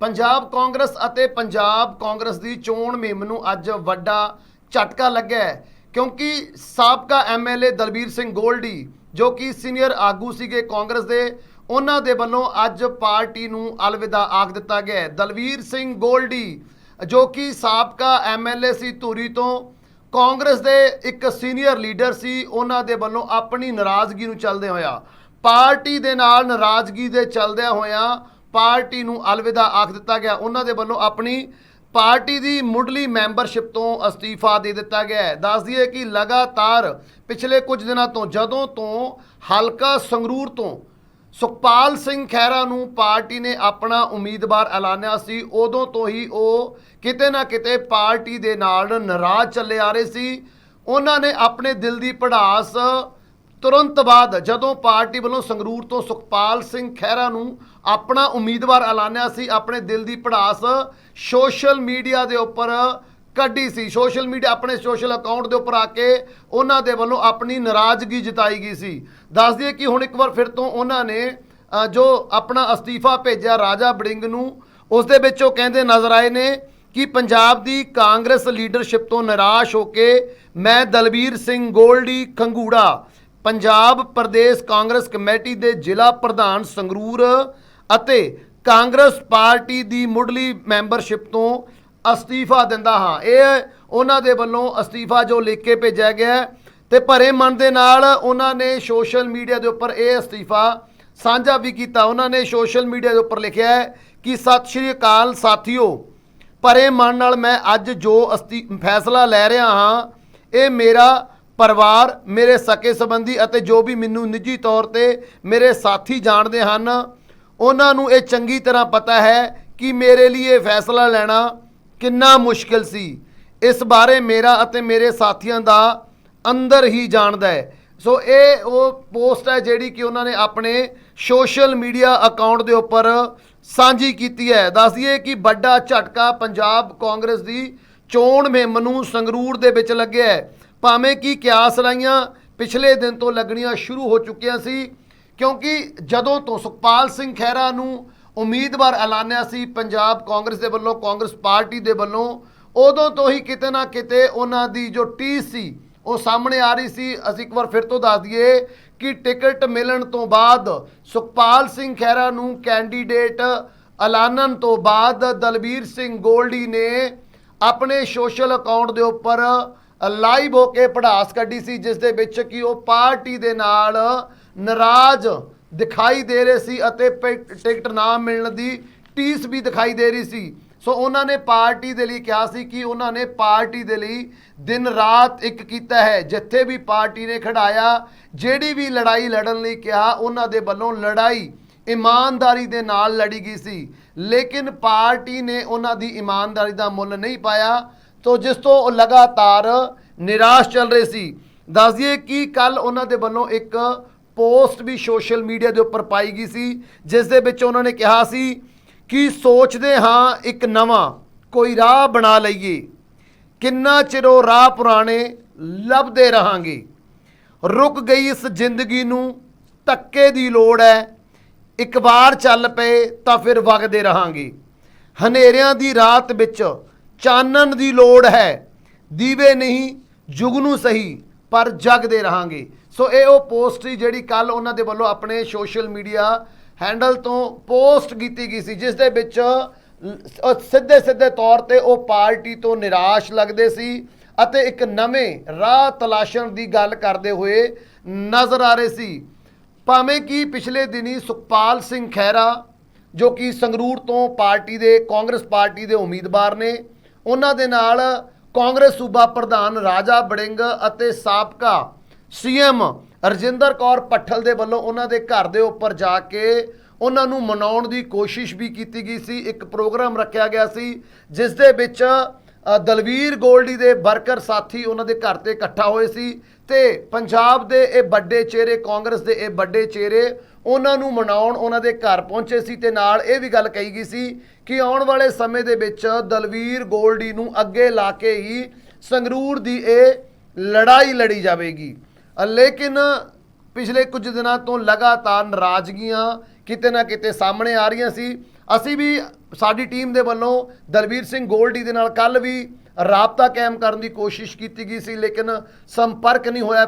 ਪੰਜਾਬ ਕਾਂਗਰਸ ਅਤੇ ਪੰਜਾਬ ਕਾਂਗਰਸ ਦੀ ਚੋਣ ਮੁਹਿੰਮ ਨੂੰ ਅੱਜ ਵੱਡਾ ਝਟਕਾ ਲੱਗਿਆ ਹੈ, ਕਿਉਂਕਿ ਸਾਬਕਾ ਐਮਐਲਏ ਦਲਬੀਰ ਸਿੰਘ ਗੋਲਡੀ, ਜੋ ਕਿ ਸੀਨੀਅਰ ਆਗੂ ਸੀਗੇ ਕਾਂਗਰਸ ਦੇ, ਉਹਨਾਂ ਦੇ ਵੱਲੋਂ ਅੱਜ ਪਾਰਟੀ ਨੂੰ ਅਲਵਿਦਾ ਆਖ ਦਿੱਤਾ ਗਿਆ ਹੈ। ਦਲਬੀਰ ਸਿੰਘ ਗੋਲਡੀ, ਜੋ ਕਿ ਸਾਬਕਾ ਐਮਐਲਏ ਸੀ ਧੂਰੀ ਤੋਂ ਕਾਂਗਰਸ ਦੇ ਇੱਕ ਸੀਨੀਅਰ ਲੀਡਰ ਸੀ, ਉਹਨਾਂ ਦੇ ਵੱਲੋਂ ਆਪਣੀ ਨਾਰਾਜ਼ਗੀ ਨੂੰ ਚੱਲਦੇ ਹੋਇਆ, ਪਾਰਟੀ ਦੇ ਨਾਲ ਨਾਰਾਜ਼ਗੀ ਦੇ ਚੱਲਦਿਆਂ ਹੋਇਆਂ ਪਾਰਟੀ ਨੂੰ ਅਲਵਿਦਾ ਆਖ ਦਿੱਤਾ ਗਿਆ। ਉਹਨਾਂ ਦੇ ਵੱਲੋਂ ਆਪਣੀ ਪਾਰਟੀ ਦੀ ਮੁੱਢਲੀ ਮੈਂਬਰਸ਼ਿਪ ਤੋਂ ਅਸਤੀਫਾ ਦੇ ਦਿੱਤਾ ਗਿਆ ਹੈ। ਦੱਸ ਦਈਏ ਕਿ ਲਗਾਤਾਰ ਪਿਛਲੇ ਕੁਝ ਦਿਨਾਂ ਤੋਂ, ਜਦੋਂ ਤੋਂ ਹਲਕਾ ਸੰਗਰੂਰ ਤੋਂ ਸੁਖਪਾਲ ਸਿੰਘ ਖਹਿਰਾ ਨੂੰ ਪਾਰਟੀ ਨੇ ਆਪਣਾ ਉਮੀਦਵਾਰ ਐਲਾਨਿਆ ਸੀ, ਉਦੋਂ ਤੋਂ ਹੀ ਉਹ ਕਿਤੇ ਨਾ ਕਿਤੇ ਪਾਰਟੀ ਦੇ ਨਾਲ ਨਾਰਾਜ਼ ਚੱਲੇ ਆ ਰਹੇ ਸੀ। ਉਹਨਾਂ ਨੇ ਆਪਣੇ ਦਿਲ ਦੀ ਪੜਾਸ ਤੁਰੰਤ ਬਾਅਦ ਜਦੋਂ ਪਾਰਟੀ ਵੱਲੋਂ ਸੰਗਰੂਰ ਤੋਂ ਸੁਖਪਾਲ ਸਿੰਘ ਖਹਿਰਾ ਨੂੰ ਆਪਣਾ ਉਮੀਦਵਾਰ ਐਲਾਨਿਆ ਸੀ, ਆਪਣੇ ਦਿਲ ਦੀ ਪੜਾਸ ਸੋਸ਼ਲ ਮੀਡੀਆ ਦੇ ਉੱਪਰ ਕੱਢੀ ਸੀ। ਸੋਸ਼ਲ ਮੀਡੀਆ ਆਪਣੇ ਸੋਸ਼ਲ ਅਕਾਊਂਟ ਦੇ ਉੱਪਰ ਆ ਕੇ ਉਹਨਾਂ ਦੇ ਵੱਲੋਂ ਆਪਣੀ ਨਾਰਾਜ਼ਗੀ ਜਤਾਈ ਗਈ ਸੀ। ਦੱਸ ਦਈਏ ਕਿ ਹੁਣ ਇੱਕ ਵਾਰ ਫਿਰ ਤੋਂ ਉਹਨਾਂ ਨੇ ਜੋ ਆਪਣਾ ਅਸਤੀਫਾ ਭੇਜਿਆ ਰਾਜਾ ਬੜਿੰਗ ਨੂੰ, ਉਸ ਦੇ ਵਿੱਚ ਉਹ ਕਹਿੰਦੇ ਨਜ਼ਰ ਆਏ ਨੇ ਕਿ ਪੰਜਾਬ ਦੀ ਕਾਂਗਰਸ ਲੀਡਰਸ਼ਿਪ ਤੋਂ ਨਿਰਾਸ਼ ਹੋ ਕੇ ਮੈਂ ਦਲਬੀਰ ਸਿੰਘ ਗੋਲਡੀ ਖੰਗੂੜਾ ਪੰਜਾਬ ਪ੍ਰਦੇਸ਼ ਕਾਂਗਰਸ ਕਮੇਟੀ ਦੇ ਜ਼ਿਲ੍ਹਾ ਪ੍ਰਧਾਨ ਸੰਗਰੂਰ ਅਤੇ ਕਾਂਗਰਸ ਪਾਰਟੀ ਦੀ ਮੁੱਢਲੀ ਮੈਂਬਰਸ਼ਿਪ ਤੋਂ ਅਸਤੀਫਾ ਦਿੰਦਾ ਹਾਂ। ਇਹ ਉਹਨਾਂ ਦੇ ਵੱਲੋਂ ਅਸਤੀਫਾ ਜੋ ਲਿਖ ਕੇ ਭੇਜਿਆ ਗਿਆ ਹੈ ਤੇ ਭਰੇ ਮਨ ਦੇ ਨਾਲ ਉਹਨਾਂ ਨੇ ਸੋਸ਼ਲ ਮੀਡੀਆ ਦੇ ਉੱਪਰ ਇਹ ਅਸਤੀਫਾ ਸਾਂਝਾ ਵੀ ਕੀਤਾ। ਉਹਨਾਂ ਨੇ ਸੋਸ਼ਲ ਮੀਡੀਆ ਦੇ ਉੱਪਰ ਲਿਖਿਆ ਹੈ ਕਿ, ਸਤਿ ਸ਼੍ਰੀ ਅਕਾਲ ਸਾਥੀਓ, ਭਰੇ ਮਨ ਨਾਲ ਮੈਂ ਅੱਜ ਜੋ ਅਸਤੀ, ਫੈਸਲਾ ਲੈ ਰਿਹਾ ਹਾਂ, ਇਹ ਮੇਰਾ ਪਰਿਵਾਰ ਮੇਰੇ ਸਕੇ ਸੰਬੰਧੀ ਅਤੇ ਜੋ ਵੀ ਮੈਨੂੰ ਨਿੱਜੀ ਤੌਰ ਤੇ ਮੇਰੇ ਸਾਥੀ ਜਾਣਦੇ ਹਨ, ਉਹਨਾਂ ਨੂੰ ਇਹ ਚੰਗੀ ਤਰ੍ਹਾਂ ਪਤਾ ਹੈ ਕਿ ਮੇਰੇ ਲਈ ਇਹ ਫੈਸਲਾ ਲੈਣਾ ਕਿੰਨਾ ਮੁਸ਼ਕਿਲ ਸੀ। ਇਸ ਬਾਰੇ ਮੇਰਾ ਅਤੇ ਮੇਰੇ ਸਾਥੀਆਂ ਦਾ ਅੰਦਰ ਹੀ ਜਾਣਦਾ ਹੈ। ਸੋ ਇਹ ਉਹ ਪੋਸਟ ਹੈ ਜਿਹੜੀ ਕਿ ਉਹਨਾਂ ਨੇ ਆਪਣੇ ਸੋਸ਼ਲ ਮੀਡੀਆ ਅਕਾਊਂਟ ਦੇ ਉੱਪਰ ਸਾਂਝੀ ਕੀਤੀ ਹੈ। ਦੱਸਦੀਏ ਕਿ ਵੱਡਾ ਝਟਕਾ ਪੰਜਾਬ ਕਾਂਗਰਸ ਦੀ ਚੋਣ ਮੁਹਿੰਮ ਨੂੰ ਸੰਗਰੂਰ ਦੇ ਵਿੱਚ ਲੱਗਿਆ ਹੈ। ਭਾਵੇਂ ਕਿ ਕਿਆਸ ਲਾਈਆਂ ਪਿਛਲੇ ਦਿਨ ਤੋਂ ਲੱਗਣੀਆਂ ਸ਼ੁਰੂ ਹੋ ਚੁੱਕੀਆਂ ਸੀ, ਕਿਉਂਕਿ ਜਦੋਂ ਤੋਂ ਸੁਖਪਾਲ ਸਿੰਘ ਖਹਿਰਾ ਨੂੰ ਉਮੀਦਵਾਰ ਐਲਾਨਿਆ ਸੀ ਪੰਜਾਬ ਕਾਂਗਰਸ ਦੇ ਵੱਲੋਂ, ਕਾਂਗਰਸ ਪਾਰਟੀ ਦੇ ਵੱਲੋਂ, ਉਦੋਂ ਤੋਂ ਹੀ ਕਿਤੇ ਨਾ ਕਿਤੇ ਉਹਨਾਂ ਦੀ ਜੋ ਟੀਸ ਸੀ, ਉਹ ਸਾਹਮਣੇ ਆ ਰਹੀ ਸੀ। ਅਸੀਂ ਇੱਕ ਵਾਰ ਫਿਰ ਤੋਂ ਦੱਸ ਦਈਏ ਕਿ ਟਿਕਟ ਮਿਲਣ ਤੋਂ ਬਾਅਦ ਸੁਖਪਾਲ ਸਿੰਘ ਖਹਿਰਾ ਨੂੰ ਕੈਂਡੀਡੇਟ ਐਲਾਨਣ ਤੋਂ ਬਾਅਦ ਦਲਬੀਰ ਸਿੰਘ ਗੋਲਡੀ ਨੇ ਆਪਣੇ ਸੋਸ਼ਲ ਅਕਾਊਂਟ ਦੇ ਉੱਪਰ ਲਾਈਵ ਹੋ ਕੇ ਪੜਾਸ ਕੱਢੀ ਸੀ, ਜਿਸ ਦੇ ਵਿੱਚ ਕਿ ਉਹ ਪਾਰਟੀ ਦੇ ਨਾਲ ਨਾਰਾਜ਼ ਦਿਖਾਈ ਦੇ ਰਹੇ ਸੀ ਅਤੇ ਪ- ਟਿਕਟ ਨਾ ਮਿਲਣ ਦੀ ਟੀਸ ਵੀ ਦਿਖਾਈ ਦੇ ਰਹੀ ਸੀ। ਸੋ ਉਹਨਾਂ ਨੇ ਪਾਰਟੀ ਦੇ ਲਈ ਕਿਹਾ ਸੀ ਕਿ ਉਹਨਾਂ ਨੇ ਪਾਰਟੀ ਦੇ ਲਈ ਦਿਨ ਰਾਤ ਇੱਕ ਕੀਤਾ ਹੈ। ਜਿੱਥੇ ਵੀ ਪਾਰਟੀ ਨੇ ਖੜਾਇਆ, ਜਿਹੜੀ ਵੀ ਲੜਾਈ ਲੜਨ ਲਈ ਕਿਹਾ, ਉਹਨਾਂ ਦੇ ਵੱਲੋਂ ਲੜਾਈ ਇਮਾਨਦਾਰੀ ਦੇ ਨਾਲ ਲੜੀ ਗਈ ਸੀ। ਲੇਕਿਨ ਪਾਰਟੀ ਨੇ ਉਹਨਾਂ ਦੀ ਇਮਾਨਦਾਰੀ ਦਾ ਮੁੱਲ ਨਹੀਂ ਪਾਇਆ। ਤੋ ਜਿਸ ਤੋਂ ਉਹ ਲਗਾਤਾਰ ਨਿਰਾਸ਼ ਚੱਲ ਰਹੇ ਸੀ। ਦੱਸ ਦਈਏ ਕਿ ਕੱਲ ਉਹਨਾਂ ਦੇ ਵੱਲੋਂ ਇੱਕ ਪੋਸਟ ਵੀ ਸੋਸ਼ਲ ਮੀਡੀਆ ਦੇ ਉੱਪਰ ਪਾਈ ਗਈ ਸੀ, ਜਿਸ ਦੇ ਵਿੱਚ ਉਹਨਾਂ ਨੇ ਕਿਹਾ ਸੀ ਕਿ ਸੋਚਦੇ ਹਾਂ ਇੱਕ ਨਵਾਂ ਕੋਈ ਰਾਹ ਬਣਾ ਲਈਏ। ਕਿੰਨਾ ਚਿਰ ਉਹ ਰਾਹ ਪੁਰਾਣੇ ਲੱਭਦੇ ਰਹਾਂਗੇ। ਰੁਕ ਗਈ ਇਸ ਜ਼ਿੰਦਗੀ ਨੂੰ, ਧੱਕੇ ਦੀ ਲੋੜ ਹੈ। ਇੱਕ ਵਾਰ ਚੱਲ ਪਏ ਤਾਂ ਫਿਰ ਵਗਦੇ ਰਹਾਂਗੇ। ਹਨੇਰਿਆਂ ਦੀ ਰਾਤ ਵਿੱਚ ਚਾਨਣ ਦੀ ਲੋੜ ਹੈ। ਦੀਵੇ ਨਹੀਂ, ਜੁਗ ਨੂੰ ਸਹੀ, ਪਰ ਜਗਦੇ ਰਹਾਂਗੇ। ਸੋ ਇਹ ਉਹ ਪੋਸਟ ਸੀ ਜਿਹੜੀ ਕੱਲ ਉਹਨਾਂ ਦੇ ਵੱਲੋਂ ਆਪਣੇ ਸੋਸ਼ਲ ਮੀਡੀਆ ਹੈਂਡਲ ਤੋਂ ਪੋਸਟ ਕੀਤੀ ਗਈ ਸੀ, ਜਿਸ ਦੇ ਵਿੱਚ ਸਿੱਧੇ ਸਿੱਧੇ ਤੌਰ ਤੇ ਉਹ ਪਾਰਟੀ ਤੋਂ ਨਿਰਾਸ਼ ਲੱਗਦੇ ਸੀ ਅਤੇ ਇੱਕ ਨਵੇਂ ਰਾਹ ਤਲਾਸ਼ਣ ਦੀ ਗੱਲ ਕਰਦੇ ਹੋਏ ਨਜ਼ਰ ਆ ਰਹੇ ਸੀ। ਭਾਵੇਂ ਕਿ ਪਿਛਲੇ ਦਿਨੀ ਸੁਖਪਾਲ ਸਿੰਘ ਖਹਿਰਾ, ਜੋ ਕਿ ਸੰਗਰੂਰ ਤੋਂ ਪਾਰਟੀ ਦੇ ਕਾਂਗਰਸ ਪਾਰਟੀ ਦੇ ਉਮੀਦਵਾਰ ਨੇ ਉਹਨਾਂ ਦੇ ਨਾਲ ਕਾਂਗਰਸ ਸੂਬਾ ਪ੍ਰਧਾਨ ਰਾਜਾ ਬੜਿੰਗ ਅਤੇ ਸਾਬਕਾ ਸੀਐਮ ਰਜਿੰਦਰ ਕੌਰ ਪੱਠਲ ਦੇ ਵੱਲੋਂ ਉਹਨਾਂ ਦੇ ਘਰ ਦੇ ਉੱਪਰ ਜਾ ਕੇ ਉਹਨਾਂ ਨੂੰ ਮਨਾਉਣ ਦੀ ਕੋਸ਼ਿਸ਼ ਵੀ ਕੀਤੀ ਗਈ ਸੀ। ਇੱਕ ਪ੍ਰੋਗਰਾਮ ਰੱਖਿਆ ਗਿਆ ਸੀ, ਜਿਸ ਦੇ ਵਿੱਚ ਦਲਵੀਰ ਗੋਲਡੀ ਦੇ ਵਰਕਰ ਸਾਥੀ ਉਹਨਾਂ ਦੇ ਘਰ ਤੇ ਇਕੱਠਾ ਹੋਏ ਸੀ ਤੇ ਪੰਜਾਬ ਦੇ ਇਹ ਵੱਡੇ ਚਿਹਰੇ, ਕਾਂਗਰਸ ਦੇ ਇਹ ਵੱਡੇ ਚਿਹਰੇ ਉਹਨਾਂ ਨੂੰ ਮਨਾਉਣ ਉਹਨਾਂ ਦੇ ਘਰ ਪਹੁੰਚੇ ਸੀ ਤੇ ਨਾਲ ਇਹ ਵੀ ਗੱਲ ਕਹੀ ਗਈ ਸੀ ਕਿ ਆਉਣ ਵਾਲੇ ਸਮੇਂ ਦੇ ਵਿੱਚ ਦਲਵੀਰ ਗੋਲਡੀ ਨੂੰ ਅੱਗੇ ਲਾ ਕੇ ਹੀ ਸੰਗਰੂਰ ਦੀ ਇਹ ਲੜਾਈ ਲੜੀ ਜਾਵੇਗੀ। ਲੇਕਿਨ ਪਿਛਲੇ ਕੁਝ ਦਿਨਾਂ ਤੋਂ ਲਗਾਤਾਰ ਨਾਰਾਜ਼ਗੀਆਂ ਕਿਤੇ ਨਾ ਕਿਤੇ ਸਾਹਮਣੇ ਆ ਰਹੀਆਂ ਸੀ। ਅਸੀਂ ਵੀ ਸਾਡੀ ਟੀਮ ਦੇ ਵੱਲੋਂ ਦਲਵੀਰ ਸਿੰਘ ਗੋਲਡੀ ਦੇ ਨਾਲ ਕੱਲ ਵੀ ਰਾਬਤਾ ਕਾਇਮ ਕਰਨ ਦੀ ਕੋਸ਼ਿਸ਼ ਕੀਤੀ ਗਈ ਸੀ, ਲੇਕਿਨ ਸੰਪਰਕ ਨਹੀਂ ਹੋਇਆ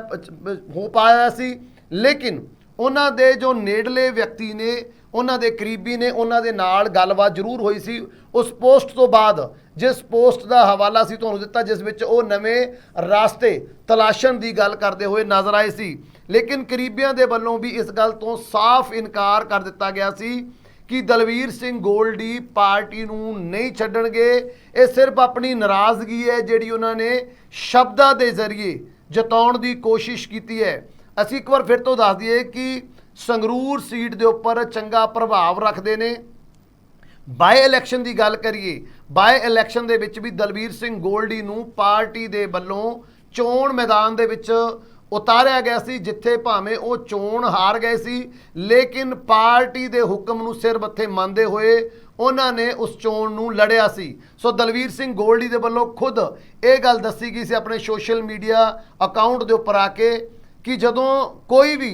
ਹੋ ਪਾਇਆ ਸੀ। ਲੇਕਿਨ ਉਹਨਾਂ ਦੇ ਜੋ ਨੇੜਲੇ ਵਿਅਕਤੀ ਨੇ, ਉਹਨਾਂ ਦੇ ਕਰੀਬੀ ਨੇ, ਉਹਨਾਂ ਦੇ ਨਾਲ ਗੱਲਬਾਤ ਜ਼ਰੂਰ ਹੋਈ ਸੀ। ਉਸ ਪੋਸਟ ਤੋਂ ਬਾਅਦ, ਜਿਸ ਪੋਸਟ ਦਾ ਹਵਾਲਾ ਸੀ ਤੁਹਾਨੂੰ ਦਿੱਤਾ, ਜਿਸ ਵਿੱਚ ਉਹ ਨਵੇਂ ਰਾਸਤੇ ਤਲਾਸ਼ਣ ਦੀ ਗੱਲ ਕਰਦੇ ਹੋਏ ਨਜ਼ਰ ਆਏ ਸੀ। ਲੇਕਿਨ ਕਰੀਬੀਆਂ ਦੇ ਵੱਲੋਂ ਵੀ ਇਸ ਗੱਲ ਤੋਂ ਸਾਫ਼ ਇਨਕਾਰ ਕਰ ਦਿੱਤਾ ਗਿਆ ਸੀ ਕਿ ਦਲਵੀਰ ਸਿੰਘ ਗੋਲਡੀ ਪਾਰਟੀ ਨੂੰ ਨਹੀਂ ਛੱਡਣਗੇ। ਇਹ ਸਿਰਫ ਆਪਣੀ ਨਾਰਾਜ਼ਗੀ ਹੈ ਜਿਹੜੀ ਉਹਨਾਂ ਨੇ ਸ਼ਬਦਾਂ ਦੇ ਜ਼ਰੀਏ ਜਤਾਉਣ ਦੀ ਕੋਸ਼ਿਸ਼ ਕੀਤੀ ਹੈ। ਅਸੀਂ ਇੱਕ ਵਾਰ ਫਿਰ ਤੋਂ ਦੱਸ ਦਈਏ ਕਿ ਸੰਗਰੂਰ ਸੀਟ ਦੇ ਉੱਪਰ ਚੰਗਾ ਪ੍ਰਭਾਵ ਰੱਖਦੇ ਨੇ। ਬਾਈ ਇਲੈਕਸ਼ਨ ਦੀ ਗੱਲ ਕਰੀਏ ਬਾਈ ਇਲੈਕਸ਼ਨ ਦੇ ਵਿੱਚ ਵੀ ਦਲਬੀਰ ਸਿੰਘ ਗੋਲਡੀ ਨੂੰ ਪਾਰਟੀ ਦੇ ਵੱਲੋਂ ਚੋਣ ਮੈਦਾਨ ਦੇ ਵਿੱਚ ਉਤਾਰਿਆ ਗਿਆ ਸੀ, ਜਿੱਥੇ ਭਾਵੇਂ ਉਹ ਚੋਣ ਹਾਰ ਗਏ ਸੀ, ਲੇਕਿਨ ਪਾਰਟੀ ਦੇ ਹੁਕਮ ਨੂੰ ਸਿਰ ਮੱਥੇ ਮੰਨਦੇ ਹੋਏ ਉਹਨਾਂ ਨੇ ਉਸ ਚੋਣ ਨੂੰ ਲੜਿਆ ਸੀ। ਸੋ ਦਲਵੀਰ ਸਿੰਘ ਗੋਲਡੀ ਦੇ ਵੱਲੋਂ ਖੁਦ ਇਹ ਗੱਲ ਦੱਸੀ ਗਈ ਸੀ ਆਪਣੇ ਸੋਸ਼ਲ ਮੀਡੀਆ ਅਕਾਊਂਟ ਦੇ ਉੱਪਰ ਆ ਕੇ ਕਿ ਜਦੋਂ ਕੋਈ ਵੀ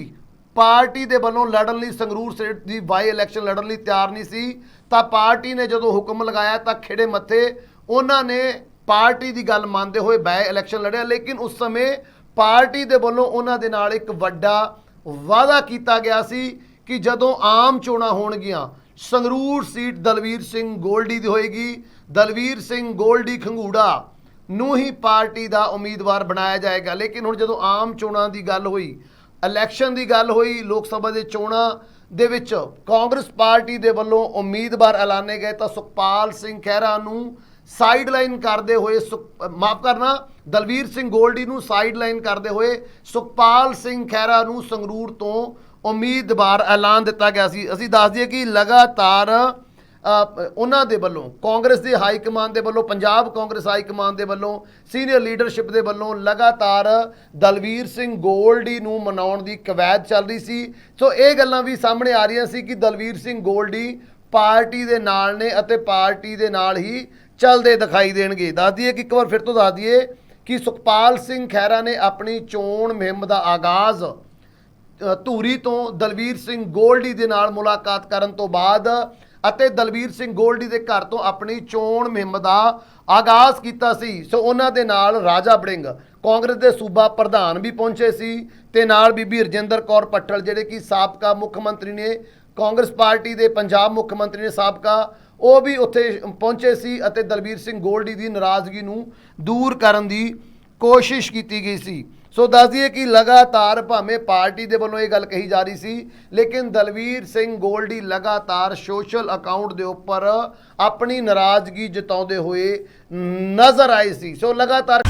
ਪਾਰਟੀ ਦੇ ਵੱਲੋਂ ਲੜਨ ਲਈ ਸੰਗਰੂਰ ਸਟੇਟ ਦੀ ਬਾਈ ਇਲੈਕਸ਼ਨ ਲੜਨ ਲਈ ਤਿਆਰ ਨਹੀਂ ਸੀ, ਤਾਂ ਪਾਰਟੀ ਨੇ ਜਦੋਂ ਹੁਕਮ ਲਗਾਇਆ ਤਾਂ ਖਿੜੇ ਮੱਥੇ ਉਹਨਾਂ ਨੇ ਪਾਰਟੀ ਦੀ ਗੱਲ ਮੰਨਦੇ ਹੋਏ ਬਾਈ ਇਲੈਕਸ਼ਨ ਲੜਿਆ। ਲੇਕਿਨ ਉਸ ਸਮੇਂ ਪਾਰਟੀ ਦੇ ਵੱਲੋਂ ਉਹਨਾਂ ਦੇ ਨਾਲ ਇੱਕ ਵੱਡਾ ਵਾਅਦਾ ਕੀਤਾ ਗਿਆ ਸੀ ਕਿ ਜਦੋਂ ਆਮ ਚੋਣਾਂ ਹੋਣਗੀਆਂ, ਸੰਗਰੂਰ ਸੀਟ ਦਲਵੀਰ ਸਿੰਘ ਗੋਲਡੀ ਦੀ ਹੋਏਗੀ। ਦਲਵੀਰ ਸਿੰਘ ਗੋਲਡੀ ਖੰਗੂੜਾ ਨੂੰ ਹੀ ਪਾਰਟੀ ਦਾ ਉਮੀਦਵਾਰ ਬਣਾਇਆ ਜਾਏਗਾ। ਲੇਕਿਨ ਹੁਣ ਜਦੋਂ ਆਮ ਚੋਣਾਂ ਦੀ ਗੱਲ ਹੋਈ, ਇਲੈਕਸ਼ਨ ਦੀ ਗੱਲ ਹੋਈ, ਲੋਕ ਸਭਾ ਦੇ ਚੋਣਾਂ ਦੇ ਵਿੱਚ ਕਾਂਗਰਸ ਪਾਰਟੀ ਦੇ ਵੱਲੋਂ ਉਮੀਦਵਾਰ ਐਲਾਨੇ ਗਏ, ਤਾਂ ਸੁਖਪਾਲ ਸਿੰਘ ਖਹਿਰਾ ਨੂੰ ਸਾਈਡਲਾਈਨ ਕਰਦੇ ਹੋਏ ਮਾਫ ਕਰਨਾ, ਦਲਵੀਰ ਸਿੰਘ ਗੋਲਡੀ ਨੂੰ ਸਾਈਡਲਾਈਨ ਕਰਦੇ ਹੋਏ ਸੁਖਪਾਲ ਸਿੰਘ ਖਹਿਰਾ ਨੂੰ ਸੰਗਰੂਰ ਤੋਂ ਉਮੀਦਵਾਰ ਐਲਾਨ ਦਿੱਤਾ ਗਿਆ ਸੀ। ਅਸੀਂ ਦੱਸ ਦਈਏ ਕਿ ਲਗਾਤਾਰ ਉਹਨਾਂ ਦੇ ਵੱਲੋਂ, ਕਾਂਗਰਸ ਦੀ ਹਾਈ ਕਮਾਨ ਦੇ ਵੱਲੋਂ, ਪੰਜਾਬ ਕਾਂਗਰਸ ਹਾਈ ਕਮਾਨ ਦੇ ਵੱਲੋਂ, ਸੀਨੀਅਰ ਲੀਡਰਸ਼ਿਪ ਦੇ ਵੱਲੋਂ ਲਗਾਤਾਰ ਦਲਵੀਰ ਸਿੰਘ ਗੋਲਡੀ ਨੂੰ ਮਨਾਉਣ ਦੀ ਕਵਾਇਦ ਚੱਲ ਰਹੀ ਸੀ। ਸੋ ਇਹ ਗੱਲਾਂ ਵੀ ਸਾਹਮਣੇ ਆ ਰਹੀਆਂ ਸੀ ਕਿ ਦਲਵੀਰ ਸਿੰਘ ਗੋਲਡੀ ਪਾਰਟੀ ਦੇ ਨਾਲ ਨੇ ਅਤੇ ਪਾਰਟੀ ਦੇ ਨਾਲ ਹੀ ਚੱਲਦੇ ਦਿਖਾਈ ਦੇਣਗੇ। ਦੱਸ ਦਈਏ ਕਿ ਇੱਕ ਵਾਰ ਫਿਰ ਤੋਂ ਦੱਸ ਦਈਏ ਕਿ ਸੁਖਪਾਲ ਸਿੰਘ ਖਹਿਰਾ ਨੇ ਆਪਣੀ ਚੋਣ ਮੁਹਿੰਮ ਦਾ ਆਗਾਜ਼ ਧੂਰੀ ਤੋਂ ਦਲਵੀਰ ਸਿੰਘ ਗੋਲਡੀ ਦੇ ਨਾਲ ਮੁਲਾਕਾਤ ਕਰਨ ਤੋਂ ਬਾਅਦ ਅਤੇ ਦਲਵੀਰ ਸਿੰਘ ਗੋਲਡੀ ਦੇ ਘਰ ਤੋਂ ਆਪਣੀ ਚੋਣ ਮੁਹਿੰਮ ਦਾ ਆਗਾਜ਼ ਕੀਤਾ ਸੀ। ਸੋ ਉਹਨਾਂ ਦੇ ਨਾਲ ਰਾਜਾ ਬੜਿੰਗ, ਕਾਂਗਰਸ ਦੇ ਸੂਬਾ ਪ੍ਰਧਾਨ ਵੀ ਪਹੁੰਚੇ ਸੀ ਤੇ ਨਾਲ ਬੀਬੀ ਰਜਿੰਦਰ ਕੌਰ ਪੱਟਲ, ਜਿਹੜੇ ਕਿ ਸਾਬਕਾ ਮੁੱਖ ਮੰਤਰੀ ਨੇ, ਕਾਂਗਰਸ ਪਾਰਟੀ ਦੇ ਪੰਜਾਬ ਮੁੱਖ ਮੰਤਰੀ ਨੇ ਸਾਬਕਾ, ਉਹ ਵੀ ਉੱਥੇ ਪਹੁੰਚੇ ਸੀ ਅਤੇ ਦਲਬੀਰ ਸਿੰਘ ਗੋਲਡੀ ਦੀ ਨਾਰਾਜ਼ਗੀ ਨੂੰ ਦੂਰ ਕਰਨ ਦੀ ਕੋਸ਼ਿਸ਼ ਕੀਤੀ ਗਈ ਸੀ। ਸੋ ਦੱਸ ਦਈਏ ਕਿ ਲਗਾਤਾਰ ਭਾਵੇਂ ਪਾਰਟੀ ਦੇ ਵੱਲੋਂ ਇਹ ਗੱਲ ਕਹੀ ਜਾ ਰਹੀ ਸੀ, ਲੇਕਿਨ ਦਲਵੀਰ ਸਿੰਘ ਗੋਲਡੀ ਲਗਾਤਾਰ ਸੋਸ਼ਲ ਅਕਾਊਂਟ ਦੇ ਉੱਪਰ ਆਪਣੀ ਨਾਰਾਜ਼ਗੀ ਜਤਾਉਂਦੇ ਹੋਏ ਨਜ਼ਰ ਆਏ ਸੀ। ਸੋ ਲਗਾਤਾਰ